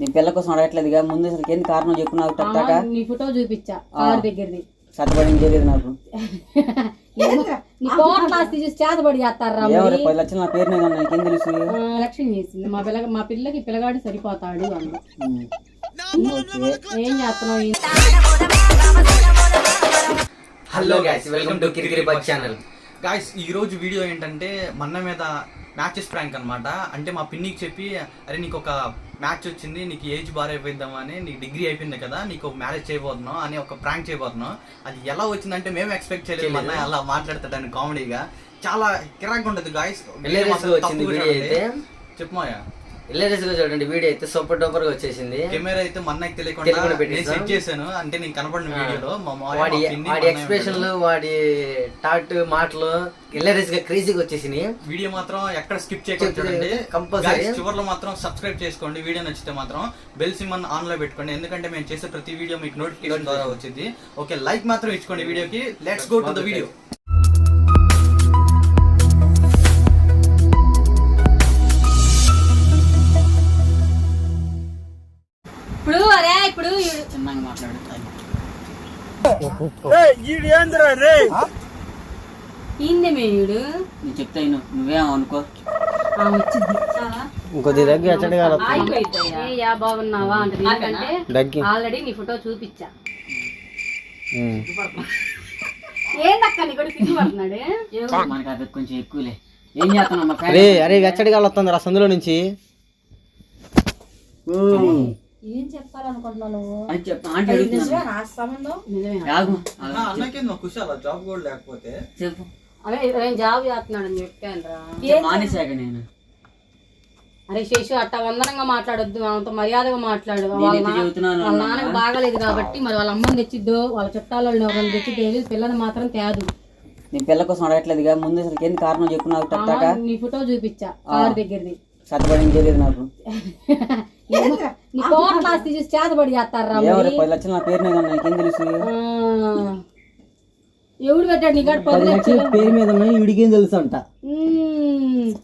నీ పిల్ల కోసం అడగట్లేదుగా. ముందు అసలు ఏంది కారణం చెప్పు నాకు టక్టాక నీ ఫోటో చూపించా. కార్ దగ్గరది. తెలియదు నాకు. నీ కోట్ల ఆస్తి చూసి చేతబడి చేస్తారా ఏమో రేపు పది లక్షలు నా పేరు మీద ఉన్నాయి. నీకేం తెలుసు? ఎలక్షన్ చేసింది. మా పిల్ల మా పిల్లకి పిల్లగాడు సరిపోతాడు. ఓకే. ఏం చేస్తున్నావు? Hello guys welcome to Kirikiri bug channel guys ఈ రోజు వీడియో ఏంటంటే మన్న మీద మ్యాచెస్ ప్రాంక్ అన్నమాట. అంటే మా పిన్నికి చెప్పి అరే నీకు ఒక మ్యాచ్ వచ్చింది నీకు ఏజ్ బార్ అయిపోయిద్దామా అని నీకు డిగ్రీ అయిపోయింది కదా నీకు మ్యారేజ్ చేయబోతున్నావు అని ఒక ప్రాంక్ చేయబోతున్నాం అది ఎలా వచ్చిందంటే మేము ఎక్స్పెక్ట్ చేయలేదు మన్న అలా మాట్లాడతాడని కామెడీగా చాలా కిరాక్ ఉంటుంది గాయస్. చెప్పమాయా గా చూడండి వీడియో అయితే సూపర్ డూపర్గా వచ్చేసింది. కెమెరా అయితే మన్నకి తెలియకుండా నేను. సెట్ చేశాను. అంటే నేను కనపడిన వీడియోలో మా వాడి ఎక్స్ప్రెషన్లు వాడి టాట్ మాటలు హిలేరియస్గా క్రేజీగా వచ్చేసినాయి. వీడియో మాత్రం ఎక్కడ స్కిప్ చేయకుండా చూడండి. Guys, చివర్లో మాత్రం సబ్స్క్రైబ్ చేసుకోండి. వీడియో నచ్చితే మాత్రం బెల్ సిమ్మన్ ఆన్లో పెట్టుకోండి. ఎందుకంటే మేము చేసే ప్రతి వీడియో మీకు నోటిఫికేషన్ ద్వారా వచ్చింది. ఓకే లైక్ మాత్రం ఇచ్చుకోండి వీడియోకి. Let's go to the video ఈందే మేయుడు నేను చెప్తా ఇను నువ్వేం అనుకో వచ్చింది. ఇంకొద్ది దగ్గర ఏ యా బాగున్నావా అంటే ఎందుకంటే దగ్గి. ఆల్రెడీ నీ ఫోటో చూపించా. ఏందక్క నీ కూడా సిగ్గుపడుతున్నాడు మనకి అది కొంచెం ఎక్కువలే. ఏం చేస్తున్నావు మా అరే అరే ఎచ్చడిగా వస్తుంది రా సందులో నుంచి. ఏం చెప్పాలనుకుంటున్నావు నువ్వు? అని చెప్తా ఆంటీ అడుగుతున్నాను. నా సంబంధం నిజమే ఆగు. అన్నకి ఖుషి అలా జాబ్ కూడా లేకపోతే. చెప్పు. అదే నేను జాబ్ చేస్తున్నాడు అని చెప్పాను రా. మానేశాక నేను. అరే శేషు అట్ట వందనంగా మాట్లాడొద్దు ఆమెతో మర్యాదగా మాట్లాడు. వాళ్ళ నేనైతే నా- చెబుతున్నాను వాళ్ళ నాన్నకి బాగాలేదు కాబట్టి మరి వాళ్ళ అమ్మని తెచ్చిద్దో వాళ్ళ చుట్టాల ఎవరైనా తెచ్చిద్దో పిల్లని మాత్రం తేదు. నీ పిల్ల కోసం అడగట్లేదుగా? ముందు అసలు ఏంది కారణం చెప్పు నాకు టక్టాక నీ ఫోటో చూపించా కార్ దగ్గరది. తెలియదు నాకు. నీ కోట్ల ఆస్తి చూసి చేతబడి చేస్తారా రేపు పది లక్షలు నా పేరు మీద ఉన్నాయి నీకేం తెలుసు? ఎవడు పెట్టాడు నీ కాడ పది లక్షలు పేరు మీద వీడికేం తెలుసు అంట.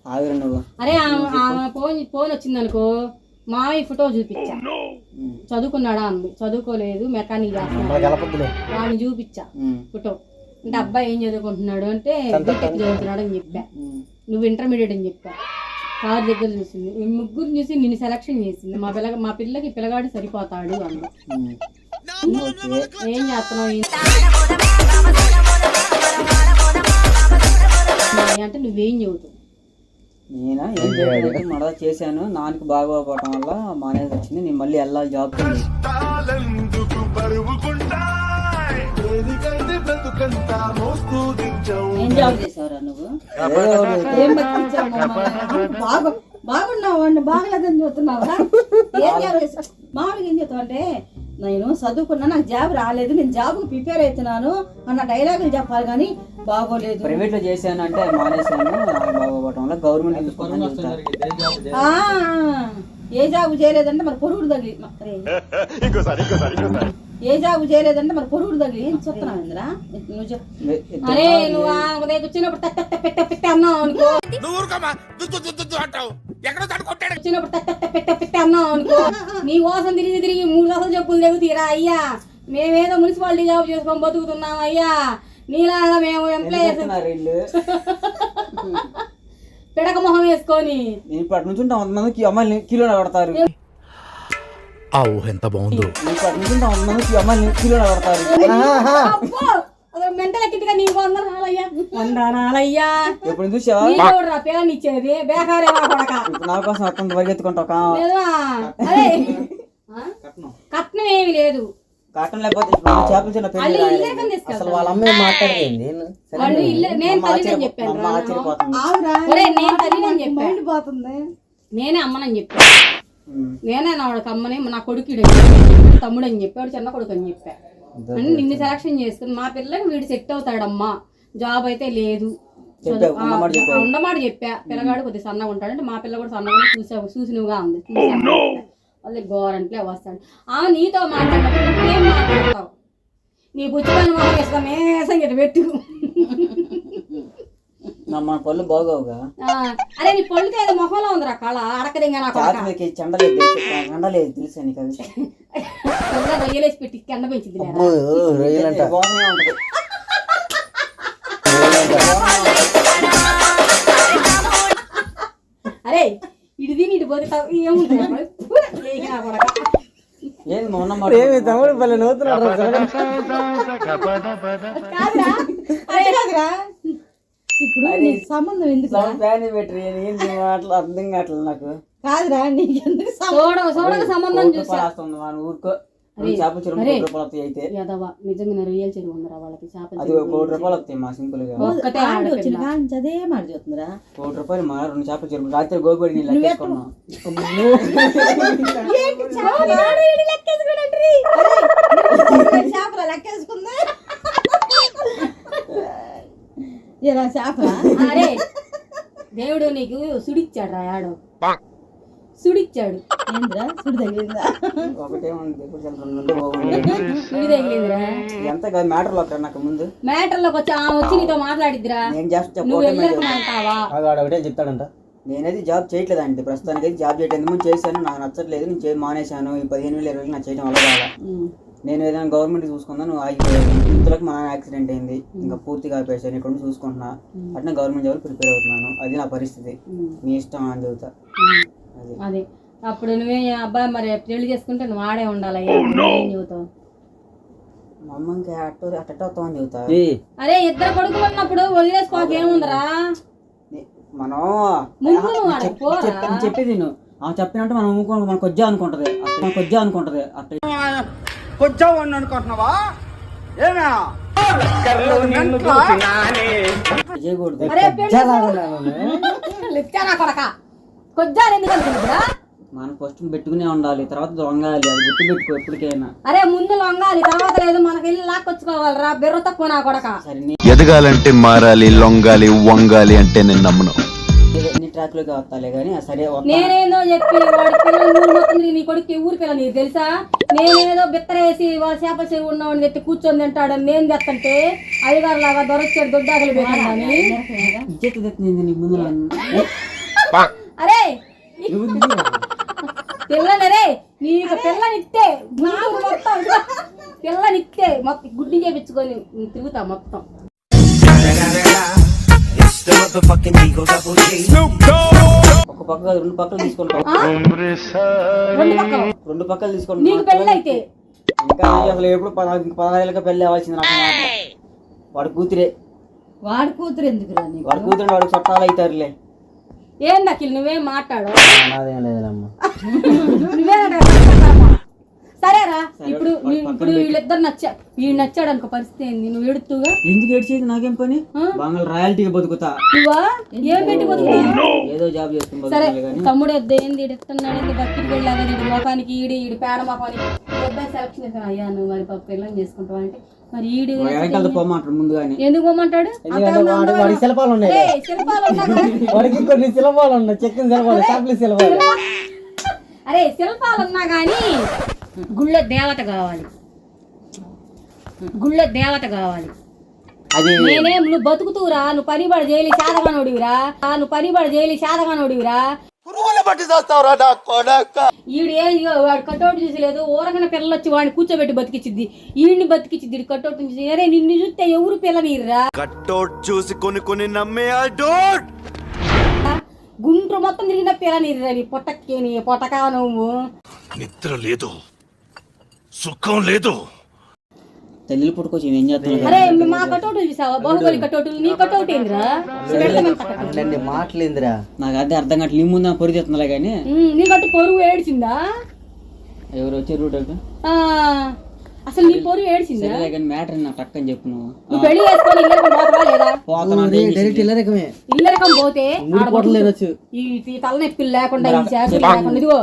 ఆగురు నువ్వు. అరే ఆమె ఆమె ఫోన్ ఫోన్ వచ్చింది అనుకో మావి ఫోటో చూపించా. చదువుకున్నాడా అంది. చదువుకోలేదు మెకానిక్ చేస్తున్నాడు. వాడిని చూపించా. ఫోటో. అంటే అబ్బాయి ఏం చదువుకుంటున్నాడు అంటే బీటెక్ చదువుతున్నాడు అని చెప్పా. నువ్వు ఇంటర్మీడియట్ అని చెప్పా. కార్ దగ్గర చూసింది ఈ ముగ్గురు చూసి నిన్ను సెలక్షన్ చేసింది. మా పిల్ల మా పిల్లకి పిల్లగాడు సరిపోతాడు. ఓకే ఏం చేస్తున్నావు? అంటే నువ్వేం చెబుతావు నేనా? ఏం చేయలేదు. మరలా చేశాను. నాన్నకి బాగోపోవటం వల్ల మానేసి వచ్చింది. నేను మళ్ళీ వెళ్ళాలి జాబ్ దేనికంటే బ్రతుకంతా మోస్తూ దించవు. ఏం జాబ్ చేసావురా నువ్వు? ఏం బతికించావు బాగు బాగున్నావు అండి బాగలేదని చెబుతున్నావా ఏం జాబ్ చేసావు? మామూలుగా ఏం చెప్తావు అంటే నేను చదువుకున్నా నాకు జాబ్ రాలేదు నేను జాబ్కి ప్రిపేర్ అవుతున్నాను అన్న డైలాగులు చెప్పాలి కానీ బాగోలేదు. ప్రైవేట్లో చేశాను అంటే మానేశాను నాకు బాగోపోవటం వల్ల గవర్నమెంట్. ఆ, ఏ జాబ్ చేయలేదంటే మరి పొరుగుడు తగిలి. అరే, ఇంకోసారి ఇంకోసారి ఇంకోసారి. ఏ జాబ్ చేయలేదంటే మరి పొరుగుడు తగిలి ఏం చెప్తున్నావు ఇంద్రా నువ్వు చెప్పు. ఇ- ఇద్దరు అరే నువ్వు ఆ ఒక దగ్గర వచ్చినప్పుడు తట్ట పెట్ట పెట్ట అన్నావు అనుకో. వచ్చినప్పుడు తట్ట పెట్ట పెట్ట అన్నావు అనుకో. నీ కోసం తిరిగి తిరిగి మూడు దశలు చెప్పులు తెగుతీరా అయ్యా. మేమేదో మున్సిపాలిటీ జాబ్ చేసుకొని బతుకుతున్నాం అయ్యా. నీలాగా మేము ఎంప్లాయీస్ పిడక మొహం వేసుకొని. ఇప్పటి నుంచి ఉంటా. వంద మందికి అమ్మాయిని కిలోన పడతారు ఆ ఊహ ఎంత బాగుందో. ఎప్పుడు చూసావా? ఇచ్చేది. బేకారే నా కోసం? కట్నం. కట్నం. ఏమి లేదు. కట్టం లేకపోతే ఇప్పుడు నా చేపలు చిన్న పెళ్ళి వాళ్ళు అసలు అమ్మాయి మాట్లాడేది? నేను? నేను తల్లిని చెప్పాను అమ్మనని చెప్పాను. నేనే నా వాడికి అమ్మని నా కొడుకుడు తమ్ముడు అని చెప్పాడు చిన్న కొడుకు అని చెప్పా. అని నిన్ను సెలక్షన్ చేసుకుని మా పిల్లకి వీడు సెట్ అవుతాడమ్మా. జాబ్ అయితే లేదు. ఆ. ఆ, ఉన్నమాట చెప్పా. పిల్లగాడు కొద్దిగా సన్నగా ఉంటాడు అంటే మా పిల్ల కూడా సన్నగా చూసావు చూసినవుగా ఉంది. చూసాను వాళ్ళ గోరంట్లే వస్తాడు. ఆమె నీతో నువ్వేం మాట్లాడతావు? నీ బుచ్చిపల్లి మొహం వేసుకొని మేసం గిట్ట పెట్టు. మన పళ్ళు బాగోవుగా. ఆ, అరే నీ పళ్ళుతో ఏదో మొహంలో ఉందిరా కళ అడకదింగా నా కొడక. చాతి మీదకి చెండలేదు తెలుసు? చెండలేదు తెలుసా నీకు అది? రొయ్యలేసి పెట్టి కెండ పెంచింది రొయ్యలంట. బాగానే ఉంటుంది. అరే ఇటు తిని ఇటు పోతే తా- ఏముంటుంది. ఏంది మొన్న మాట? ఏమి తమ్ముడు పల్లె నవ్వుతున్నాడు ఇప్పుడు నీకు సంబంధం ఎందుకు ఫ్యాన్ ఏంది మాటలు అర్థం కావట్లేదు నాకు. కాదురా నీకు ఎందుకు సంబంధం చూడ చూడక మన ఊరుకో. చేపల చెరువు అయితే. యదవ నిజంగా రొయ్యల చెరువు ఉందిరా వాళ్ళకి చేపల అది ఒక కోటి రూపాయలు వస్తాయి మా సింపుల్గా. వచ్చిన అదే మాట కోటి రూపాయలు మా రెండు చేపల చెరువు రాత్రి గోబడి నీళ్ళు లెక్కేసుకున్నాం ఏంటి చేపల చేపల లెక్కేసుకుందా ఇలా అరే దేవుడు నీకు సుడిచ్చాడు రా యాడో సుడిచ్చాడు. ఏంద్రా? సుడి తగిలిందా? ఒకటే ఉంది ఇప్పుడు చాలా రెండు ఉంటే బాగుంది సుడి తగిలిందిరా. ఎంత కాదు మ్యాటర్లో నాకు ముందు. మ్యాటర్లోకి వచ్చి ఆమె వచ్చి నీతో మాట్లాడిద్దిరా. నేను నువ్వు వెళ్ళకుంటావా ఒకటే చెప్తాడంట. నేనైతే జాబ్ చేయట్లేదు అంటే ప్రస్తుతానికి జాబ్ చేయట్లేదు. ముందు చేశాను నాకు నచ్చట్లేదు నేను మానేశాను. ఈ పదిహేను వేలు ఇరవై వేలు నాకు చేయడం వల్ల కాదా నేను ఏదైనా గవర్నమెంట్ చూసుకుందా నువ్వు ఆగిపోయాను ఇంతలోకి మా యాక్సిడెంట్ అయింది. ఇంకా పూర్తిగా ఆపేసాను ఇక్కడ నుంచి చూసుకుంటున్నా. అట్లా గవర్నమెంట్ జాబ్ ప్రిపేర్ అవుతున్నాను. అది నా పరిస్థితి. మీ ఇష్టం అని చెబుతా. అది. అదే. అప్పుడు నువ్వే అబ్బాయి మరి పెళ్ళి చేసుకుంటే నువ్వు ఆడే ఏం ఇంకా అట్ట అట్ట వస్తామని చెబుతా. అరే ఇద్దరు కొడుకులు ఉన్నప్పుడు వదిలేసుకోక ఏముందిరా? మనం. చెప్పేది నువ్వు ఆమె చెప్పినట్టు మనం మనకు వచ్చా అనుకుంటది. మనకు వచ్చా అనుకుంటది. అట్ట. కొడక? కొద్దారు ఎందుకు అనుకుంటురా మనం ఫస్ట్ పెట్టుకునే ఉండాలి. తర్వాత దొంగలి. అది గుర్తు పెట్టుకో ఎప్పటికైనా. అరే ముందు లొంగాలి తర్వాత లేదు మనకి వెళ్ళి లాక్కొచ్చుకోవాలిరా. బెర్ర తక్కువ నా కొడక. సరే నీ ఎదగాలంటే మారాలి లొంగాలి వంగాలి అంటే నేను నమ్మను నీ ట్రాక్లోకి వస్తాలే కానీ సరే వస్తా. నేనేదో చెప్పి వాడి పిల్లలు తిరిగి నీ కొడుకు ఊరి పిల్ల నీకు తెలుసా? నేనేదో బిత్తరేసి వాడు చేపల చెరువు ఉన్నవాడిని తెచ్చి కూర్చొని తింటాడని నేను తెస్తంటే అయ్యగారు లాగా దొరొచ్చాడు దొడ్డాకలు పెట్టాడని అరే! పిల్లనరే నీకు పిల్లనిస్తే గుంటూరు మొత్తం పిల్లనిస్తే మొత్తం గుడ్డి చేపించుకొని తిరుగుతా మొత్తం. ఒక పక్క కాదు, రెండు పక్కలు తీసుకుంటాం ఆ? రెండు పక్కలు. రెండు పక్కలు నీకు తీసుకుంటాం పెళ్ళి అయితే. ఇంకా అసలు ఎప్పుడు పద- పదహారేళ్ళకి పెళ్ళి అవ్వాల్సింది నాకు మాట. వాడి కూతురే. వాడి కూతురు ఎందుకురా నీకు? వాడి కూతురు వాడికి చుట్టాలు అవుతారులే. ఏం దక్కిల్ నువ్వేం మాట్లాడు నాదేం లేదమ్మా నువ్వేనంటే సరేరా? ఇప్పుడు ఇప్పుడు వీళ్ళిద్దరు నచ్చా? వీడు నచ్చాడు అనుకో పరిస్థితి ఏంది? నువ్వు ఎడుతుగా ఎందుకు ఏడ్చేది నాకేం పని? బంగాళ రాయల్టీగా బతుకుతా. నువ్వా ఏం పెట్టి బతుకుతావు? ఏదో జాబ్ చేసుకుని సరే తమ్ముడు వద్ద ఏంది? ఇడుతున్నాడు ఏంది? దక్కికి వెళ్ళాలి ఈడి మొఖానికి ఈడి ఈడి పేడ మొఖానికి అబ్బాయి సెలక్షన్ చేశాను. అయ్యా నువ్వు మరి పాప పిల్లని చేసుకుంటావు అంటే మరి ఈడు వెనకాల పోమంటారు ముందుగానే. ఎందుకు పోమంటాడు? శిల్పాలు ఉన్నాయి. కొన్ని శిల్పాలు ఉన్నాయి. చెక్కిన శిల్పాలు చాప్లి శిల్పాలు. అరే శిల్పాలు ఉన్నా కానీ గుళ్ళో దేవత కావాలి. గుళ్ళో దేవత కావాలి. నేనేం నువ్వు బతుకుతూరా నువ్వు పనిబడి చేయలి శాతగానోడివిరా నువ్వు పనిబడి చేయలి శాతగానోడివిరా ఈడు ఏ వాడు కట్అవుట్ చూసి లేదు ఊరకన పిల్లలు వచ్చి వాడిని కూర్చోబెట్టి బతికిచ్చిద్ది. ఈడిని బతికిచ్చిద్ది ఈడు కట్అవుట్ చూసి అరే నిన్ను చూస్తే ఎవరు పిల్లనీరురా కట్టోట్ చూసి కొన్ని కొన్ని నమ్మే గుండ్రు మొత్తం తిరిగిన పిల్లనీరురా నీ పొట్టకి నీ పొట్టకా నువ్వు. నిద్ర లేదు. సుఖం లేదు. తల్లి పుట్టుకొచ్చి ఏం చేస్తాను అరే మా కట్అవుట్ చూసావా? బాహుబలి కట్అవుట్ నీ కట్అవుట్ ఏందిరా అట్లాంటి మాటలేందిరా. నాకు అదే అర్థం కావట్లేదు. నీ ముందు పొరి తెస్తుందిలే కానీ కట్టు పొరుగు ఏడ్చిందా ఎవరు వచ్చారు రూట్ ఆ, అసలు నీ పొరుగు ఏడ్చిందా? కానీ మ్యాటర్ నాకు టక్కని చెప్పు నువ్వు. నువ్వు పెళ్ళి చేసుకొని పోతావా లేదా? పోతాను డైరెక్ట్ ఇల్లరకమే ఇల్లరకం పోతే ఆడ కోటలు తినొచ్చు ఈ ఈ తలనొప్పులు లేకుండా ఈ చేపలు లేకుండా. ఇదిగో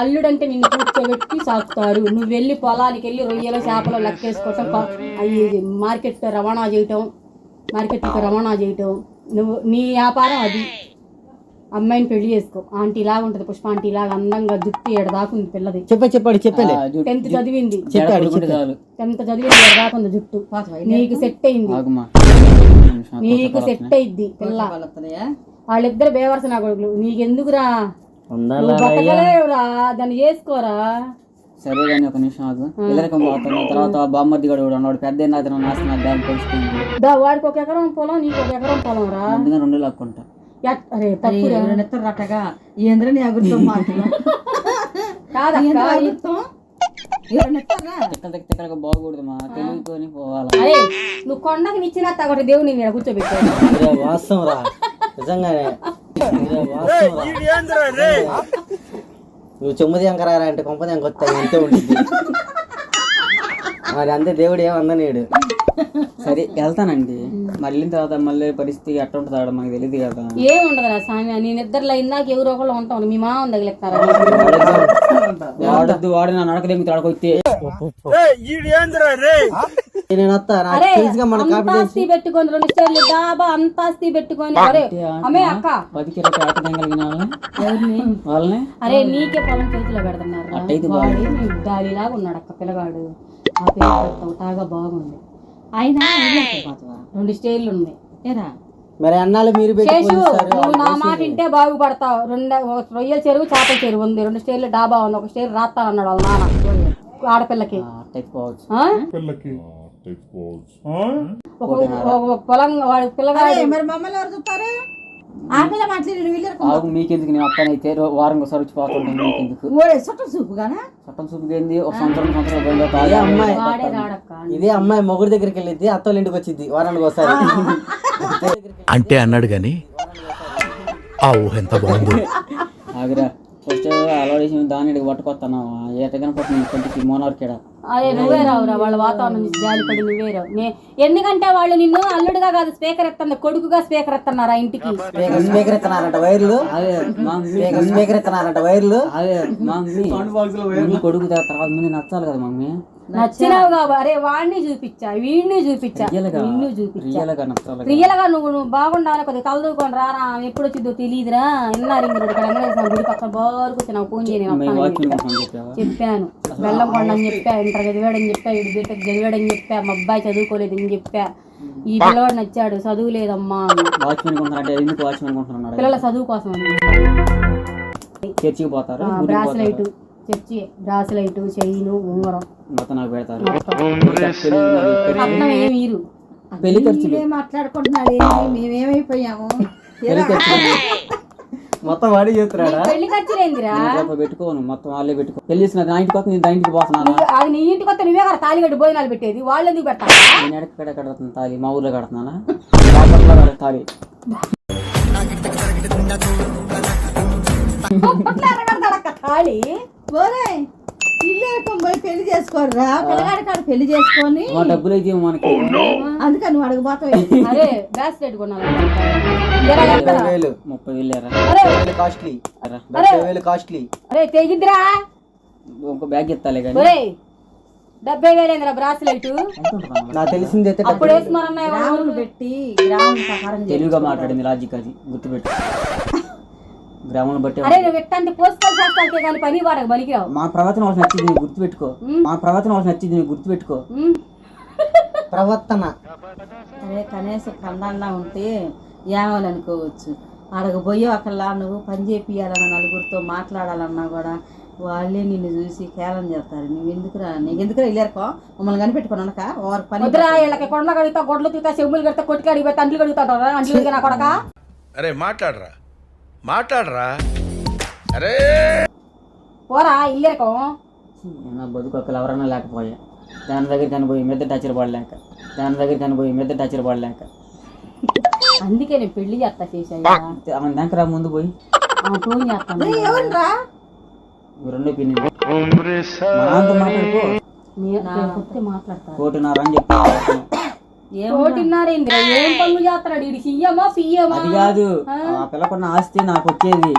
అల్లుడంటే నిన్ను కూర్చోబెట్టి సాకుతారు నువ్వు వెళ్ళి పొలానికి వెళ్ళి రొయ్యలు చేపలు లెక్కేసుకోవటం అవి మార్కెట్ రవాణా చేయటం మార్కెట్కి రవాణా చేయటం. నువ్వు నీ వ్యాపారం అది. అమ్మాయిని పెళ్ళి చేసుకో. ఆంటీ లాగా ఉంటుంది పుష్ప ఆంటీ లాగా అందంగా జుట్టు ఏడదాకుంది పిల్లది. చెప్పే చెప్పాడు చెప్పలే. టెన్త్ చదివింది. చెప్పాడు టెన్త్ చదివింది ఏడదాకుంది జుట్టు. నీకు సెట్ అయింది. నీకు సెట్ అయింది పిల్ల. వాళ్ళిద్దరు బేవర్స నా కొడుకులు. నీకెందుకురా? బతకలేవురా? దాన్ని చేసుకోరా? సరే కానీ ఒక నిమిషం ఆగు. ఇల్లరికం పోతాను. తర్వాత బామ్మర్ది గడు కూడా ఉన్నాడు. పెద్ద నాశనం దాని పరిస్థితి దా వాడికి ఒక ఎకరం పొలం నీకు ఒక ఎకరం పొలం రా. ముందుగా రెండు లాక్కుంటా. అరే తప్పురా ఎవరైనా రట్టగా ఏంద్రని అగురుతాం మాటలు కాదక్క అగురుతాం పోవాలా అరే నువ్వు కొండకి నిచ్చిన తగ్గొట్టి దేవుని నేను కూర్చోబెట్టాను వాస్తవం రా నిజంగానే. నువ్వు చెమ్ముది అంకరా అంటే కొంపది అంకొత్తాయి అంతే ఉంటుంది మరి అంతే దేవుడు ఏమందనేడు సరే వెళ్తానండి. మళ్ళీ తర్వాత మళ్ళీ పరిస్థితి ఎట్లా ఉంటుందో ఆడ మనకు తెలియదు కదా. ఏం ఉండదురా స్వామి నేను ఇద్దరులో ఇందాక ఎవరో ఒకళ్ళు ఉంటాం మీ మామ తగిలిస్తారా వాడద్దు వాడు నా నడక ఆస్తి పెట్టుకొని రెండు స్టేర్లు డాబా పెట్టుకొని. అమ్మే అక్క. వాళ్ళని? అరే నీకే పొలం చేతిలో పెడుతున్నారు అట్టయితే వాడు దాడిలాగా ఉన్నాడు అక్క పిల్లగాడు. ఆ పిల్ల తాగా బాగుంది. రెండు స్టేర్లు ఉన్నాయి. ఏరా? మరి అన్నాలు మీరు శేషు నువ్వు నా మాట వింటే బాగుపడతావు. రెండు ఒక రొయ్యల చెరువు చేపల చెరువు ఉంది. రెండు స్టేర్లు డాబా ఉంది. ఒక స్టేర్ రాస్తా అన్నాడు వాళ్ళ నాన్న. ఆడపిల్లకి. ఆ? ఒక ఒక- ఒక పొలం వాడి పిల్లగాడు మరి మమ్మల్ని ఎవరు చూస్తారు? మాట్లాడి మీకెందుకు? నేను వస్తానైతే రో- వారం ఒకసారి వచ్చి పోతుంటాను మీకెందుకు? చూపుకేంది ఒక సంవత్సరం తాగా అమ్మాయి. ఇదే అమ్మాయి మొగుడు దగ్గరికి అత్తోళ్ళ ఇంటికి వచ్చింది వారానికి ఒకసారి. అంటే అన్నాడు గాని ఆ ఊహ ఎంత బాగుందో. ఆగిరా ఫస్ట్ అలవాటు ఇక్కడికి పట్టుకొస్తాను. ఏటగానే పట్టిన కొంచెం మోనార్కేడ? అరే నువ్వే రావురా వాళ్ళ వాతావరణం చూసి జాలిపడి నువ్వే రావు. నే ఎందుకంటే వాళ్ళు నిన్ను అల్లుడుగా కాదు స్పీకర్ ఎత్తున్నారు కొడుకుగా స్పీకర్ ఎత్తున్నారు ఇంటికి. స్పీకర్ ఎత్తనారంట వైర్లు. అదే స్పీకర్ ఎత్తనారంట వైర్లు. అదే కొడుకు తర్వాత ముందు నచ్చాలి కదా మమ్మీ నచ్చినావు కాబట్టి అరే వాడిని చూపించా వీడిని చూపించా రియల్గా నిన్ను చూపించా. రియల్గా నువ్వు నువ్వు బాగుండాలి కొద్దిగా తలదూకొని రారా ఎప్పుడు వచ్చిందో తెలియదురా ఇన్నారు ఇంక గుడి పక్కన బారుకు వచ్చి నాకు ఫోన్ చేయని చెప్పాను. బెల్లం కొండని చెప్పా ఇంటర్ చదివాడని చెప్పా ఇటు బీటెక్ చదివాడని చెప్పా మా అబ్బాయి చదువుకోలేదని చెప్పా. ఈ పిల్లవాడు నచ్చాడు చదువు లేదమ్మా అని. వాచ్మెన్ కొంటున్నారంటే ఎందుకు వాచ్మెన్ కొంటున్నాడు పిల్లల చదువు కోసం చర్చికి పోతారు? బ్రాస్లైట్ చర్చి బ్రాస్లైట్ చైను ఉంగరం. మొత్తం నాకు పెడతారు. మీరు పెళ్ళి ఖర్చులు మాట్లాడుకుంటున్నాడు? మేమేమైపోయాము? మొత్తం వాడి చేస్తున్నాడా? పెళ్ళి ఖర్చులేందిరా? రూపాయి పెట్టుకోను మొత్తం వాళ్ళే పెట్టుకో. పెళ్ళి చేసిన దానికి కొత్త నేను దానికి పోతున్నాను? అది నీ ఇంటికి వస్తే నువ్వే కదా తాలిగడ్డ భోజనాలు పెట్టేది వాళ్ళు ఎందుకు పెట్టాలి నేను ఎక్కడ కడుతున్నా తాలి మా ఊర్లో కడుతున్నానా? తాలి తాళి. పోయి పెళ్ళి చేసుకోరా పిల్లగాడి కాడ పెళ్ళి చేసుకొని మా డబ్బులు అయితే మనకి అందుకని నువ్వు అడగబోతావు. అరే కొనాలి ఇరవై వేలు ముప్పై వేలు కాస్ట్లీ డెబ్బై వేలు కాస్ట్లీ అరే. తెగిద్దిరా ఒక బ్యాగ్ ఎత్తాలి కానీ ఒరే డెబ్బై వేలేందిరా బ్రాస్లెట్ నాకు తెలిసింది అయితే అప్పుడు పెట్టి ప్రకారం. తెలివిగా మాట్లాడింది లాజిక్ అది. గుర్తుపెట్టు. గ్రామం బట్టి అరే నువ్వు ఎట్టంటే పోస్టల్ శాస్త్రాలకే కానీ పని వాడకు బలికిరావు. మా ప్రవర్తన వాళ్ళకి నచ్చింది నీకు గుర్తుపెట్టుకో. మా ప్రవర్తన వాళ్ళకి నచ్చింది నీకు గుర్తుపెట్టుకో. ప్రవర్తన. అరే కనీసం కన్నాన్నా ఉంటే ఏమనుకోవచ్చు అడగ పోయి ఒకళ్ళ నువ్వు పని చేపియాలన్నా నలుగురితో మాట్లాడాలన్నా కూడా వాళ్ళే నిన్ను చూసి కేలం చేస్తారు. నువ్వు ఎందుకురా? నీకు ఎందుకురా వెళ్ళారుకో మమ్మల్ని కనిపెట్టుకుని అనక వారి పని వద్దురా వీళ్ళకి కొండ కడుగుతా గొడ్లు తీతా చెవులు కడితే కొట్టుకి అడిగిపోతే అంట్లు కడుగుతాడు అంట్లు కడిగినా కొడక? అరే మాట్లాడరా. మాట్లాడరా. అరే. పోరా ఇల్లేరకం. నా బతుకు ఒకళ్ళు ఎవరైనా లేకపోయా. దాని దగ్గర కనిపోయి మెద్ద టచర్ పడలేక. దాని దగ్గర కనిపోయి మెద్ద టచర్ పడలేక. అందుకే నేను పెళ్ళి చేస్తా చేసాయ్యా ఆమె దగ్గర ముందు పోయి. ఆ ఫోన్ చేస్తాను ఎవరురా? రెండో పిన్ని. మాట్లాడుకో. కోటిన్నర అని చెప్పి కోటిన్నారేంద్ర ఏం పనులు పియ్యమా అది కాదు. ఆ? పిల్లకున్న ఆస్తి నాకు వచ్చేది.